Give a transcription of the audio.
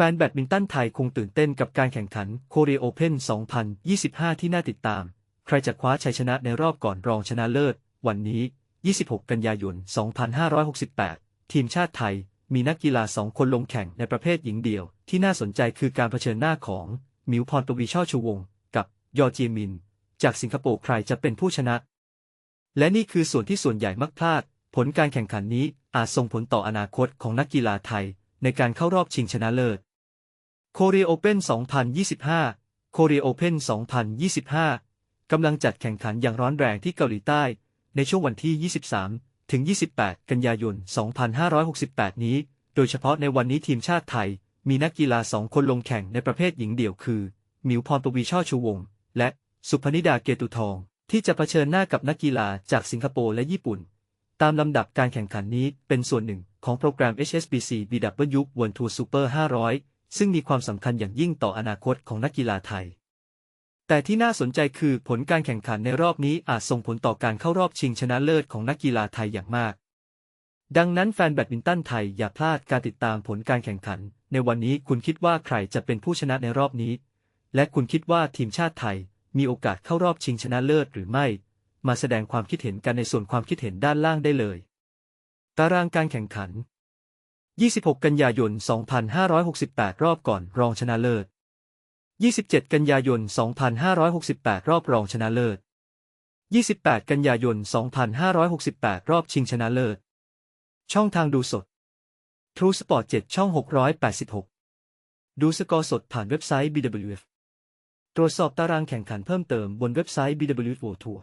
แฟนแบดมินตันไทยคงตื่นเต้นกับการแข่งขันโคเรียโอเพน2025 ที่น่าติดตาม ใครจะคว้าชัยชนะในรอบก่อนรองชนะเลิศ วันนี้ 26 กันยายน 2568 ทีมชาติไทย มีนักกีฬาสองคนลงแข่งในประเภทหญิงเดี่ยว ที่น่าสนใจคือการเผชิญหน้าของ มิวพรปวีช่อชูวงศ์กับยอร์เจียมิน จากสิงคโปร์ใครจะเป็นผู้ชนะ และนี่คือส่วนที่ส่วนใหญ่มักพลาด ผลการแข่งขันนี้อาจส่งผลต่ออนาคตของนักกีฬาไทยในการเข้ารอบชิงชนะเลิศ โคเรียโอเพ่น2025 โคเรียโอเพ่น2025 กำลังจัดแข่งขันอย่างร้อนแรงที่เกาหลีใต้ ในช่วงวันที่ 23 ถึง 28 กันยายน 2568 นี้ โดยเฉพาะในวันนี้ทีมชาติไทย มีนักกีฬาสองคนลงแข่งในประเภทหญิงเดี่ยวคือ หมิวพรปวีช่อชูวงศ์และสุพนิดาเกตุทอง ที่จะเผชิญหน้ากับนักกีฬาจากสิงคโปร์และญี่ปุ่น ตามลำดับการแข่งขันนี้เป็นส่วนหนึ่งของโปรแกรม HSBC BW World Tour Super 500 ซึ่งมีความสำคัญอย่างยิ่งต่ออนาคตของนักกีฬาไทย แต่ที่น่าสนใจคือผลการแข่งขันในรอบนี้อาจส่งผลต่อการเข้ารอบชิงชนะเลิศของนักกีฬาไทยอย่างมาก ดังนั้นแฟนแบดมินตันไทยอย่าพลาดการติดตามผลการแข่งขัน ในวันนี้คุณคิดว่าใครจะเป็นผู้ชนะในรอบนี้ และคุณคิดว่าทีมชาติไทยมีโอกาสเข้ารอบชิงชนะเลิศหรือไม่ มาแสดงความคิดเห็นกันในส่วนความคิดเห็นด้านล่างได้เลย ตารางการแข่งขัน 26 กันยายน 2568 รอบก่อนรองชนะเลิศ 27 กันยายน 2568 รอบรองชนะเลิศ 28 กันยายน 2568 รอบชิงชนะเลิศ ช่องทางดูสด True Sport 7 ช่อง 686 ดูสกอร์สดผ่านเว็บไซต์ BWF ตรวจสอบตารางแข่งขันเพิ่มเติมบนเว็บไซต์ BWF World Tour